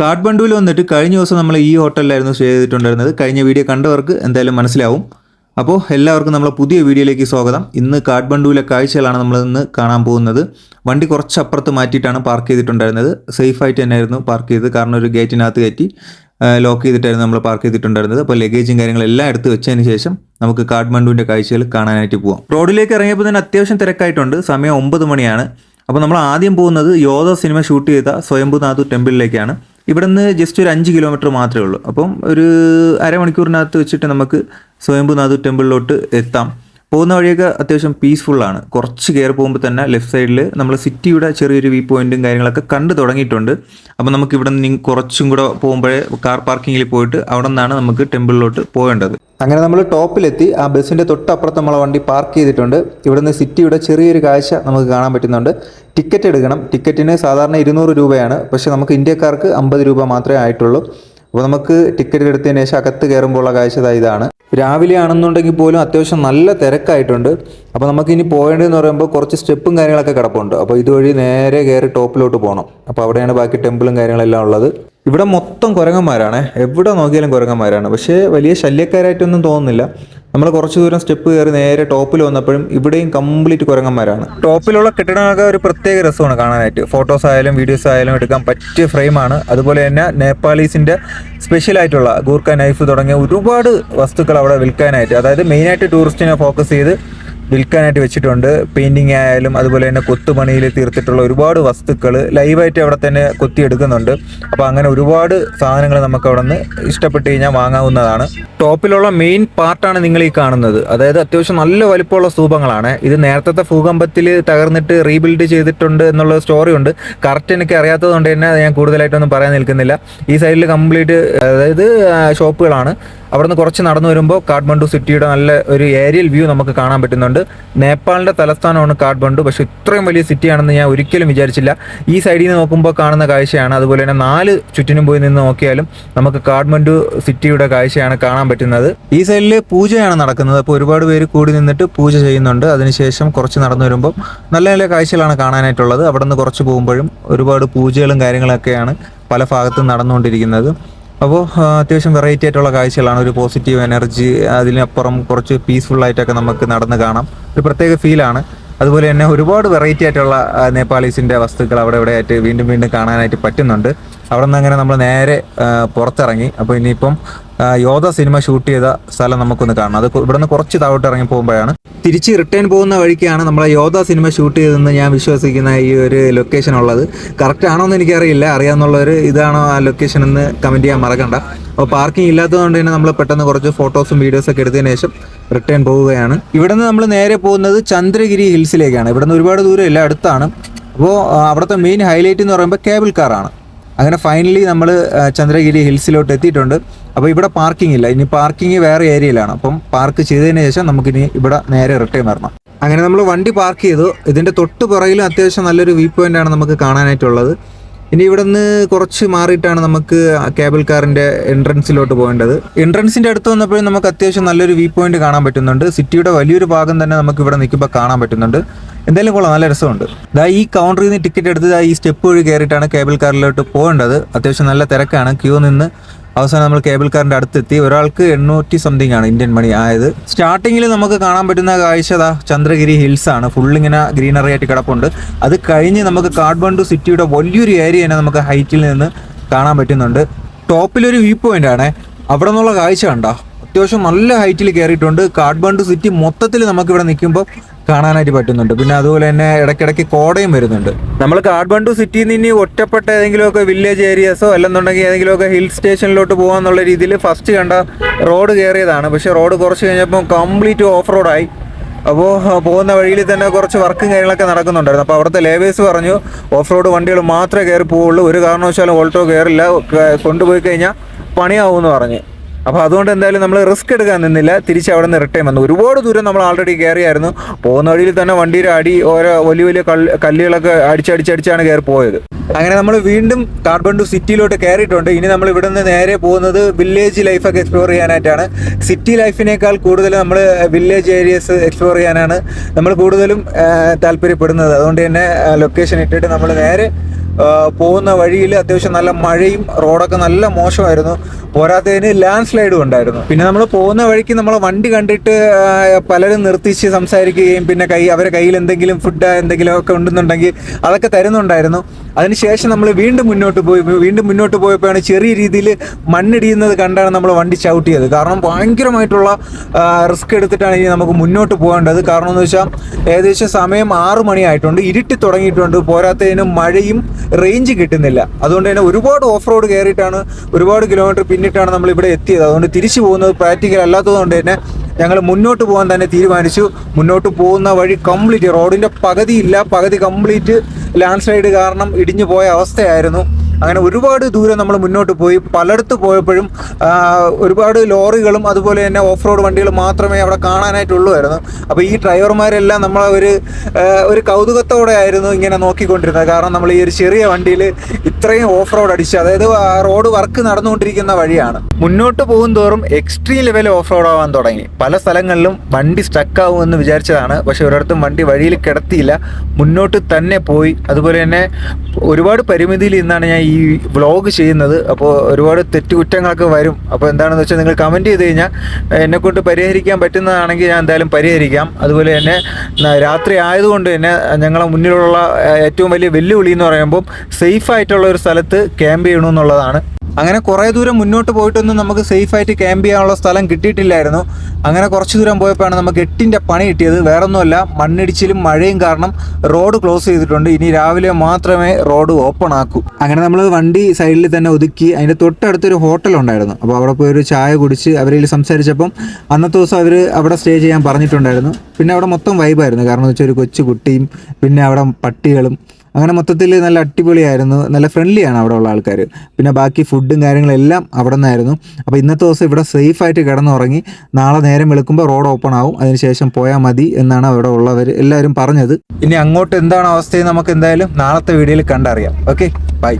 കാഠ്മണ്ഡുവിൽ വന്നിട്ട് കഴിഞ്ഞ ദിവസം നമ്മൾ ഈ ഹോട്ടലിലായിരുന്നു സ്റ്റേ ചെയ്തിട്ടുണ്ടായിരുന്നത്. കഴിഞ്ഞ വീഡിയോ കണ്ടവർക്ക് എന്തായാലും മനസ്സിലാവും. അപ്പോൾ എല്ലാവർക്കും നമ്മളെ പുതിയ വീഡിയോയിലേക്ക് സ്വാഗതം. ഇന്ന് കാഠ്മണ്ഡുവിലെ കാഴ്ചകളാണ് നമ്മൾ ഇന്ന് കാണാൻ പോകുന്നത്. വണ്ടി കുറച്ച് അപ്പുറത്ത് മാറ്റിയിട്ടാണ് പാർക്ക് ചെയ്തിട്ടുണ്ടായിരുന്നത്. സേഫായിട്ട് തന്നെയായിരുന്നു പാർക്ക് ചെയ്തത്. കാരണം ഒരു ഗേറ്റിനകത്ത് കയറ്റി ലോക്ക് ചെയ്തിട്ടായിരുന്നു നമ്മൾ പാർക്ക് ചെയ്തിട്ടുണ്ടായിരുന്നത്. അപ്പോൾ ലഗേജും കാര്യങ്ങളെല്ലാം എടുത്ത് വെച്ചതിന് ശേഷം നമുക്ക് കാഠ്മണ്ഡുവിന്റെ കാഴ്ചകൾ കാണാനായിട്ട് പോവാം. റോഡിലേക്ക് ഇറങ്ങിയപ്പോൾ തന്നെ അത്യാവശ്യം തിരക്കായിട്ടുണ്ട്. സമയം ഒമ്പത് മണിയാണ്. അപ്പോൾ നമ്മൾ ആദ്യം പോകുന്നത് യോധ സിനിമ ഷൂട്ട് ചെയ്ത സ്വയംഭുനാഥു ടെമ്പിളിലേക്കാണ്. ഇവിടെ നിന്ന് ജസ്റ്റ് ഒരു അഞ്ച് കിലോമീറ്റർ മാത്രമേ ഉള്ളൂ. അപ്പം ഒരു അരമണിക്കൂറിനകത്ത് വെച്ചിട്ട് നമുക്ക് സ്വയംഭൂനാഥ് ടെമ്പിളിലോട്ട് എത്താം. പോകുന്ന വഴിയൊക്കെ അത്യാവശ്യം പീസ്ഫുള്ളാണ് കുറച്ച് കയറി പോകുമ്പോൾ തന്നെ ലെഫ്റ്റ് സൈഡിൽ നമ്മൾ സിറ്റിയുടെ ചെറിയൊരു വ്യൂ പോയിന്റും കാര്യങ്ങളൊക്കെ കണ്ടു തുടങ്ങിയിട്ടുണ്ട്. അപ്പോൾ നമുക്ക് ഇവിടെ നിന്ന് കുറച്ചും കൂടെ പോകുമ്പോഴേ കാർ പാർക്കിങ്ങിൽ പോയിട്ട് അവിടെ നിന്നാണ് നമുക്ക് ടെമ്പിളിലോട്ട് പോകേണ്ടത്. അങ്ങനെ നമ്മൾ ടോപ്പിലെത്തി. ആ ബസ്സിന്റെ തൊട്ടപ്പുറത്ത് നമ്മളെ വണ്ടി പാർക്ക് ചെയ്തിട്ടുണ്ട്. ഇവിടുന്ന് സിറ്റിയുടെ ചെറിയൊരു കാഴ്ച നമുക്ക് കാണാൻ പറ്റുന്നുണ്ട്. ടിക്കറ്റ് എടുക്കണം. ടിക്കറ്റിന് സാധാരണ ഇരുന്നൂറ് രൂപയാണ്. പക്ഷേ നമുക്ക് ഇന്ത്യക്കാർക്ക് അമ്പത് രൂപ മാത്രമേ ആയിട്ടുള്ളൂ. അപ്പോൾ നമുക്ക് ടിക്കറ്റ് എടുത്തതിന് ശേഷം അകത്ത് കയറുമ്പോഴുള്ള കാഴ്ച ഇതാണ്. രാവിലെ ആണെന്നുണ്ടെങ്കിൽ പോലും അത്യാവശ്യം നല്ല തിരക്കായിട്ടുണ്ട്. അപ്പോൾ നമുക്ക് ഇനി പോകേണ്ടതെന്ന് പറയുമ്പോൾ കുറച്ച് സ്റ്റെപ്പും കാര്യങ്ങളൊക്കെ കിടപ്പുണ്ട്. അപ്പോൾ ഇതുവഴി നേരെ കയറി ടോപ്പിലോട്ട് പോകണം. അപ്പോൾ അവിടെയാണ് ബാക്കി ടെമ്പിളും കാര്യങ്ങളെല്ലാം ഉള്ളത്. ഇവിടെ മൊത്തം കുരങ്ങന്മാരാണ്. എവിടെ നോക്കിയാലും കുരങ്ങന്മാരാണ്. പക്ഷേ വലിയ ശല്യക്കാരായിട്ടൊന്നും തോന്നുന്നില്ല. നമ്മൾ കുറച്ച് ദൂരം സ്റ്റെപ്പ് കയറി നേരെ ടോപ്പിൽ വന്നപ്പോഴും ഇവിടെയും കംപ്ലീറ്റ് കുരങ്ങന്മാരാണ്. ടോപ്പിലുള്ള കെട്ടിടങ്ങളൊക്കെ ഒരു പ്രത്യേക രസമാണ് കാണാനായിട്ട്. ഫോട്ടോസ് ആയാലും വീഡിയോസ് ആയാലും എടുക്കാൻ പറ്റിയ ഫ്രെയിമാണ് അതുപോലെ തന്നെ നേപ്പാളീസിന്റെ സ്പെഷ്യൽ ആയിട്ടുള്ള ഗൂർക്ക നൈഫ് തുടങ്ങിയ ഒരുപാട് വസ്തുക്കൾ അവിടെ വിൽക്കാനായിട്ട് അതായത് മെയിനായിട്ട് ടൂറിസ്റ്റിനെ ഫോക്കസ് ചെയ്ത് വിൽക്കാനായിട്ട് വെച്ചിട്ടുണ്ട്. പെയിന്റിങ് ആയാലും അതുപോലെ തന്നെ കൊത്തുപണിയിൽ തീർത്തിട്ടുള്ള ഒരുപാട് വസ്തുക്കൾ ലൈവായിട്ട് അവിടെ തന്നെ കൊത്തിയെടുക്കുന്നുണ്ട് അപ്പോൾ അങ്ങനെ ഒരുപാട് സാധനങ്ങൾ നമുക്ക് അവിടെ നിന്ന് ഇഷ്ടപ്പെട്ട് കഴിഞ്ഞാൽ വാങ്ങാവുന്നതാണ്. ടോപ്പിലുള്ള മെയിൻ പാർട്ടാണ് നിങ്ങൾ ഈ കാണുന്നത്. അതായത് അത്യാവശ്യം നല്ല വലിപ്പമുള്ള സ്തൂപങ്ങളാണ്. ഇത് നേരത്തെ ഭൂകമ്പത്തിൽ തകർന്നിട്ട് റീബിൽഡ് ചെയ്തിട്ടുണ്ട് എന്നുള്ള സ്റ്റോറി ഉണ്ട്. കറക്റ്റ് എനിക്ക് അറിയാത്തത് കൊണ്ട് തന്നെ ഞാൻ കൂടുതലായിട്ടൊന്നും പറയാൻ നിൽക്കുന്നില്ല. ഈ സൈഡിൽ കംപ്ലീറ്റ് അതായത് ഷോപ്പുകളാണ് അവിടുന്ന് കുറച്ച് നടന്നു വരുമ്പോൾ കാഠ്മണ്ഡു സിറ്റിയുടെ നല്ല ഒരു ഏരിയൽ വ്യൂ നമുക്ക് കാണാൻ പറ്റുന്നുണ്ട്. നേപ്പാളിന്റെ തലസ്ഥാനമാണ് കാഠ്മണ്ഡു പക്ഷേ ഇത്രയും വലിയ സിറ്റിയാണെന്ന് ഞാൻ ഒരിക്കലും വിചാരിച്ചില്ല. ഈ സൈഡിൽ നിന്ന് നോക്കുമ്പോൾ കാണുന്ന കാഴ്ചയാണ്. അതുപോലെ തന്നെ നാല് ചുറ്റിനും പോയി നിന്ന് നോക്കിയാലും നമുക്ക് കാഠ്മണ്ഡു സിറ്റിയുടെ കാഴ്ചയാണ് കാണാൻ പറ്റുന്നത്. ഈ സൈഡിൽ പൂജയാണ് നടക്കുന്നത്. അപ്പോൾ ഒരുപാട് പേര് കൂടി നിന്നിട്ട് പൂജ ചെയ്യുന്നുണ്ട്. അതിനുശേഷം കുറച്ച് നടന്നു വരുമ്പോൾ നല്ല നല്ല കാഴ്ചകളാണ് കാണാനായിട്ടുള്ളത്. അവിടെ നിന്ന് കുറച്ച് പോകുമ്പോഴും ഒരുപാട് പൂജകളും കാര്യങ്ങളൊക്കെയാണ് പല ഭാഗത്തും നടന്നുകൊണ്ടിരിക്കുന്നത്. അപ്പോൾ അത്യാവശ്യം വെറൈറ്റി ആയിട്ടുള്ള കാഴ്ചകളാണ്. ഒരു പോസിറ്റീവ് എനർജി അതിനപ്പുറം കുറച്ച് പീസ്ഫുൾ ആയിട്ടൊക്കെ നമുക്ക് നടന്ന് കാണാം. ഒരു പ്രത്യേക ഫീലാണ് അതുപോലെ തന്നെ ഒരുപാട് വെറൈറ്റി ആയിട്ടുള്ള നേപ്പാളീസിന്റെ വസ്തുക്കൾ അവിടെ ഇവിടെ ആയിട്ട് വീണ്ടും വീണ്ടും കാണാനായിട്ട് പറ്റുന്നുണ്ട്. അവിടെ നിന്ന് അങ്ങനെ നമ്മൾ നേരെ പുറത്തിറങ്ങി. അപ്പോൾ ഇനിയിപ്പം യോധ സിനിമ ഷൂട്ട് ചെയ്ത സ്ഥലം നമുക്കൊന്ന് കാണണം. അത് ഇവിടെ നിന്ന് കുറച്ച് താഴോട്ട് ഇറങ്ങി പോകുമ്പോഴാണ്. തിരിച്ച് റിട്ടേൺ പോകുന്ന വഴിക്കാണ് നമ്മളെ യോധ സിനിമ ഷൂട്ട് ചെയ്തതെന്ന് ഞാൻ വിശ്വസിക്കുന്ന ഈ ഒരു ലൊക്കേഷൻ ഉള്ളത്. കറക്റ്റ് ആണോ എന്ന് എനിക്കറിയില്ല അറിയാവുന്നുള്ളവർ ഇതാണോ ആ ലൊക്കേഷൻ എന്ന് കമന്റ് ചെയ്യാൻ മറക്കണ്ട. അപ്പോൾ പാർക്കിംഗ് ഇല്ലാത്തതുകൊണ്ട് തന്നെ നമ്മൾ പെട്ടെന്ന് കുറച്ച് ഫോട്ടോസും വീഡിയോസും ഒക്കെ എടുത്തതിന് ശേഷം റിട്ടേൺ പോവുകയാണ്. ഇവിടെ നിന്ന് നമ്മൾ നേരെ പോകുന്നത് ചന്ദ്രഗിരി ഹിൽസിലേക്കാണ്. ഇവിടെ നിന്ന് ഒരുപാട് ദൂരമില്ല അടുത്താണ് അപ്പോൾ അവിടുത്തെ മെയിൻ ഹൈലൈറ്റ് എന്ന് പറയുമ്പോൾ കേബിൾ കാറാണ് അങ്ങനെ ഫൈനലി നമ്മൾ ചന്ദ്രഗിരി ഹിൽസിലോട്ട് എത്തിയിട്ടുണ്ട് അപ്പോൾ ഇവിടെ പാർക്കിംഗ് ഇല്ല. ഇനി പാർക്കിംഗ് വേറെ ഏരിയയിലാണ് അപ്പം പാർക്ക് ചെയ്തതിന് ശേഷം നമുക്കിനി ഇവിടെ നേരെ റിട്ടേൺ വരണം. അങ്ങനെ നമ്മൾ വണ്ടി പാർക്ക് ചെയ്തു. ഇതിന്റെ തൊട്ട് പുറകിലും അത്യാവശ്യം നല്ലൊരു വ്യൂ പോയിന്റാണ് നമുക്ക് കാണാനായിട്ടുള്ളത്. ഇനി ഇവിടെ നിന്ന് കുറച്ച് മാറിയിട്ടാണ് നമുക്ക് കേബിൾ കാറിന്റെ എൻട്രൻസിലോട്ട് പോകേണ്ടത്. എൻട്രൻസിന്റെ അടുത്ത് വന്നപ്പോഴും നമുക്ക് അത്യാവശ്യം നല്ലൊരു വ്യൂ പോയിന്റ് കാണാൻ പറ്റുന്നുണ്ട്. സിറ്റിയുടെ വലിയൊരു ഭാഗം തന്നെ നമുക്ക് ഇവിടെ നിൽക്കുമ്പോൾ കാണാൻ പറ്റുന്നുണ്ട്. എന്തായാലും കൊള്ളാം നല്ല രസമുണ്ട്. ദാ ഈ കൗണ്ടറിൽ നിന്ന് ടിക്കറ്റ് എടുത്ത് ഈ സ്റ്റെപ്പ് വഴി കയറിയിട്ടാണ് കേബിൾ കാറിലോട്ട് പോകേണ്ടത്. അത്യാവശ്യം നല്ല തിരക്കാണ്. ക്യൂ നിന്ന് അവസാനം നമ്മൾ കേബിൾ കാറിന്റെ അടുത്തെത്തി. ഒരാൾക്ക് എണ്ണൂറ്റി സംതിങ് ആണ് ഇന്ത്യൻ മണി ആയത്. സ്റ്റാർട്ടിങ്ങിൽ നമുക്ക് കാണാൻ പറ്റുന്ന കാഴ്ച ചന്ദ്രഗിരി ഹിൽസ് ആണ്. ഫുൾ ഇങ്ങനെ ഗ്രീനറി ആയിട്ട് കിടപ്പുണ്ട്. അത് കഴിഞ്ഞ് നമുക്ക് കാഠ്മണ്ഡു സിറ്റിയുടെ വലിയൊരു ഏരിയ തന്നെ നമുക്ക് ഹൈറ്റിൽ നിന്ന് കാണാൻ പറ്റുന്നുണ്ട്. ടോപ്പിലൊരു വ്യൂ പോയിന്റ് ആണ്. അവിടെ നിന്നുള്ള കാഴ്ച കണ്ടോ? അത്യാവശ്യം നല്ല ഹൈറ്റിൽ കയറിയിട്ടുണ്ട് കാഠ്മണ്ഡു സിറ്റി മൊത്തത്തിൽ നമുക്കിവിടെ നിൽക്കുമ്പോൾ കാണാനായിട്ട് പറ്റുന്നുണ്ട്. പിന്നെ അതുപോലെ തന്നെ ഇടയ്ക്കിടയ്ക്ക് കോടയും വരുന്നുണ്ട്. നമ്മൾ കാഠ്മണ്ഡു സിറ്റിയിൽ നിന്ന് ഇനി ഒറ്റപ്പെട്ട ഏതെങ്കിലുമൊക്കെ വില്ലേജ് ഏരിയാസോ അല്ലെന്നുണ്ടെങ്കിൽ ഏതെങ്കിലുമൊക്കെ ഹിൽ സ്റ്റേഷനിലോട്ട് പോകാന്നുള്ള രീതിയിൽ ഫസ്റ്റ് കണ്ട റോഡ് കയറിയതാണ്. പക്ഷേ റോഡ് കുറച്ച് കഴിഞ്ഞപ്പോൾ കംപ്ലീറ്റ് ഓഫ് റോഡായി അപ്പോൾ പോകുന്ന വഴിയിൽ തന്നെ കുറച്ച് വർക്കും കാര്യങ്ങളൊക്കെ നടക്കുന്നുണ്ടായിരുന്നു. അപ്പോൾ അവിടുത്തെ ലേബേഴ്സ് പറഞ്ഞു ഓഫ് റോഡ് വണ്ടികൾ മാത്രമേ കയറി പോവുള്ളൂ. ഒരു കാരണവശാലും ഓൾട്ടോ കയറില്ല. കൊണ്ടുപോയി കഴിഞ്ഞാൽ പണിയാവുമെന്ന് പറഞ്ഞ്. അപ്പോൾ അതുകൊണ്ട് എന്തായാലും നമ്മൾ റിസ്ക് എടുക്കാൻ നിന്നില്ല. തിരിച്ച് അവിടെ നിന്ന് റിട്ടേൺ വന്നു. ഒരുപാട് ദൂരം നമ്മൾ ആൾറെഡി കയറിയായിരുന്നു. പോകുന്ന വഴിയിൽ തന്നെ വണ്ടിയുടെ അടി ഓരോ വലിയ വലിയ കല്ല് കല്ലുകളൊക്കെ അടിച്ചടിച്ചടിച്ചാണ് കയറി പോയത്. അങ്ങനെ നമ്മൾ വീണ്ടും കാഠ്മണ്ഡു സിറ്റിയിലോട്ട് കയറിയിട്ടുണ്ട്. ഇനി നമ്മൾ ഇവിടെ നിന്ന് നേരെ പോകുന്നത് വില്ലേജ് ലൈഫൊക്കെ എക്സ്പ്ലോർ ചെയ്യാനായിട്ടാണ്. സിറ്റി ലൈഫിനേക്കാൾ കൂടുതൽ നമ്മൾ വില്ലേജ് ഏരിയസ് എക്സ്പ്ലോർ ചെയ്യാനാണ് നമ്മൾ കൂടുതലും താല്പര്യപ്പെടുന്നത്. അതുകൊണ്ട് തന്നെ ലൊക്കേഷൻ ഇട്ടിട്ട് നമ്മൾ നേരെ പോകുന്ന വഴിയിൽ അത്യാവശ്യം നല്ല മഴയും റോഡൊക്കെ നല്ല മോശമായിരുന്നു. പോരാത്തതിന് ലാൻഡ് സ്ലൈഡും ഉണ്ടായിരുന്നു. പിന്നെ നമ്മൾ പോകുന്ന വഴിക്ക് നമ്മൾ വണ്ടി കണ്ടിട്ട് പലരും നിർത്തിച്ച് സംസാരിക്കുകയും പിന്നെ കൈ അവരെ കയ്യിൽ എന്തെങ്കിലും ഫുഡ് എന്തെങ്കിലും ഒക്കെ ഉണ്ടെന്നുണ്ടെങ്കിൽ അതൊക്കെ തരുന്നുണ്ടായിരുന്നു. അതിനുശേഷം നമ്മൾ വീണ്ടും മുന്നോട്ട് പോയി വീണ്ടും മുന്നോട്ട് പോയപ്പോഴാണ് ചെറിയ രീതിയിൽ മണ്ണിടിയുന്നത് കണ്ടാണ് നമ്മൾ വണ്ടി ചവിട്ടിയത്. കാരണം ഭയങ്കരമായിട്ടുള്ള റിസ്ക് എടുത്തിട്ടാണ് ഇനി നമുക്ക് മുന്നോട്ട് പോകേണ്ടത്. കാരണം എന്ന് വെച്ചാൽ ഏകദേശം സമയം ആറു മണിയായിട്ടുണ്ട്. ഇരുട്ടി തുടങ്ങിയിട്ടുണ്ട്. പോരാത്തതിന് മഴയും റേഞ്ച് കിട്ടുന്നില്ല. അതുകൊണ്ട് തന്നെ ഒരുപാട് ഓഫ് റോഡ് കയറിയിട്ടാണ് ഒരുപാട് കിലോമീറ്റർ പിന്നിട്ടാണ് നമ്മൾ ഇവിടെ എത്തിയത്. അതുകൊണ്ട് തിരിച്ചു പോകുന്നത് പ്രാക്ടിക്കൽ അല്ലാത്തതുകൊണ്ട് തന്നെ ഞങ്ങൾ മുന്നോട്ട് പോകാൻ തന്നെ തീരുമാനിച്ചു. മുന്നോട്ട് പോകുന്ന വഴി കംപ്ലീറ്റ് റോഡിന്റെ പകുതി ഇല്ല പകുതി കംപ്ലീറ്റ് ലാൻഡ് സ്ലൈഡ് കാരണം ഇടിഞ്ഞു പോയ അവസ്ഥയായിരുന്നു. അങ്ങനെ ഒരുപാട് ദൂരം നമ്മൾ മുന്നോട്ട് പോയി. പലയിടത്ത് പോയപ്പോഴും ഒരുപാട് ലോറികളും അതുപോലെ തന്നെ ഓഫ് റോഡ് വണ്ടികൾ മാത്രമേ അവിടെ കാണാനായിട്ടുള്ളൂമായിരുന്നു അപ്പോൾ ഈ ഡ്രൈവർമാരെല്ലാം നമ്മളെ ഒരു ഒരു കൗതുകത്തോടെ ആയിരുന്നു ഇങ്ങനെ നോക്കിക്കൊണ്ടിരുന്നത്. കാരണം നമ്മൾ ഈ ഒരു ചെറിയ വണ്ടിയിൽ ഇത്രയും ഓഫ് റോഡ് അടിച്ച് അതായത് റോഡ് വർക്ക് നടന്നുകൊണ്ടിരിക്കുന്ന വഴിയാണ്. മുന്നോട്ട് പോകും തോറും എക്സ്ട്രീം ലെവൽ ഓഫ് റോഡ് ആവാൻ തുടങ്ങി. പല സ്ഥലങ്ങളിലും വണ്ടി സ്റ്റക്ക് എന്ന് വിചാരിച്ചതാണ്. പക്ഷെ ഒരിടത്തും വണ്ടി വഴിയിൽ കിടത്തിയില്ല. മുന്നോട്ട് തന്നെ പോയി. അതുപോലെ തന്നെ ഒരുപാട് പരിമിതിയിൽ നിന്നാണ് ഞാൻ വ്ളോഗ് ചെയ്യുന്നത് അപ്പോൾ ഒരുപാട് തെറ്റുകുറ്റങ്ങളൊക്കെ വരും. അപ്പോൾ എന്താണെന്ന് വെച്ചാൽ നിങ്ങൾ കമന്റ് ചെയ്ത് കഴിഞ്ഞാൽ എന്നെക്കൊണ്ട് പരിഹരിക്കാൻ പറ്റുന്നതാണെങ്കിൽ ഞാൻ എന്തായാലും പരിഹരിക്കാം. അതുപോലെ തന്നെ രാത്രി ആയതുകൊണ്ട് തന്നെ ഞങ്ങളെ മുന്നിലുള്ള ഏറ്റവും വലിയ വെല്ലുവിളി എന്ന് പറയുമ്പോൾ സേഫ് ആയിട്ടുള്ള ഒരു സ്ഥലത്ത് ക്യാമ്പ് ചെയ്യണമെന്നുള്ളതാണ് അങ്ങനെ കുറേ ദൂരം മുന്നോട്ട് പോയിട്ടൊന്നും നമുക്ക് സേഫ് ആയിട്ട് ക്യാമ്പ് ചെയ്യാനുള്ള സ്ഥലം കിട്ടിയിട്ടില്ലായിരുന്നു. അങ്ങനെ കുറച്ച് ദൂരം പോയപ്പോഴാണ് നമുക്ക് എട്ടിന്റെ പണി കിട്ടിയത്. വേറൊന്നുമല്ല മണ്ണിടിച്ചിലും മഴയും കാരണം റോഡ് ക്ലോസ് ചെയ്തിട്ടുണ്ട്. ഇനി രാവിലെ മാത്രമേ റോഡ് ഓപ്പൺ ആക്കൂ. അങ്ങനെ നമ്മൾ വണ്ടി സൈഡിൽ തന്നെ ഒതുക്കി അതിന്റെ തൊട്ടടുത്തൊരു ഹോട്ടൽ ഉണ്ടായിരുന്നു. അപ്പോൾ അവിടെ പോയി ഒരു ചായ കുടിച്ച് അവരിൽ സംസാരിച്ചപ്പം അന്നത്തെ ദിവസം അവർ അവിടെ സ്റ്റേ ചെയ്യാൻ പറഞ്ഞിട്ടുണ്ടായിരുന്നു. പിന്നെ അവിടെ മൊത്തം വൈബായിരുന്നു കാരണം എന്ന് വെച്ചാൽ ഒരു കൊച്ചു കുട്ടിയും പിന്നെ അവിടെ പട്ടികളും അങ്ങനെ മൊത്തത്തിൽ നല്ല അടിപൊളിയായിരുന്നു. നല്ല ഫ്രണ്ട്ലിയാണ് അവിടെ ഉള്ള ആൾക്കാർ പിന്നെ ബാക്കി ഫുഡും കാര്യങ്ങളെല്ലാം അവിടെ നിന്നായിരുന്നു അപ്പോൾ ഇന്നത്തെ ദിവസം ഇവിടെ സേഫായിട്ട് കിടന്നുറങ്ങി നാളെ നേരം വെളുക്കുമ്പോൾ റോഡ് ഓപ്പൺ ആവും. അതിനുശേഷം പോയാൽ മതി എന്നാണ് അവിടെ ഉള്ളവർ എല്ലാവരും പറഞ്ഞത്. ഇനി അങ്ങോട്ട് എന്താണ് അവസ്ഥയെന്ന് നമുക്ക് എന്തായാലും നാളത്തെ വീഡിയോയിൽ കണ്ടറിയാം. Okay bye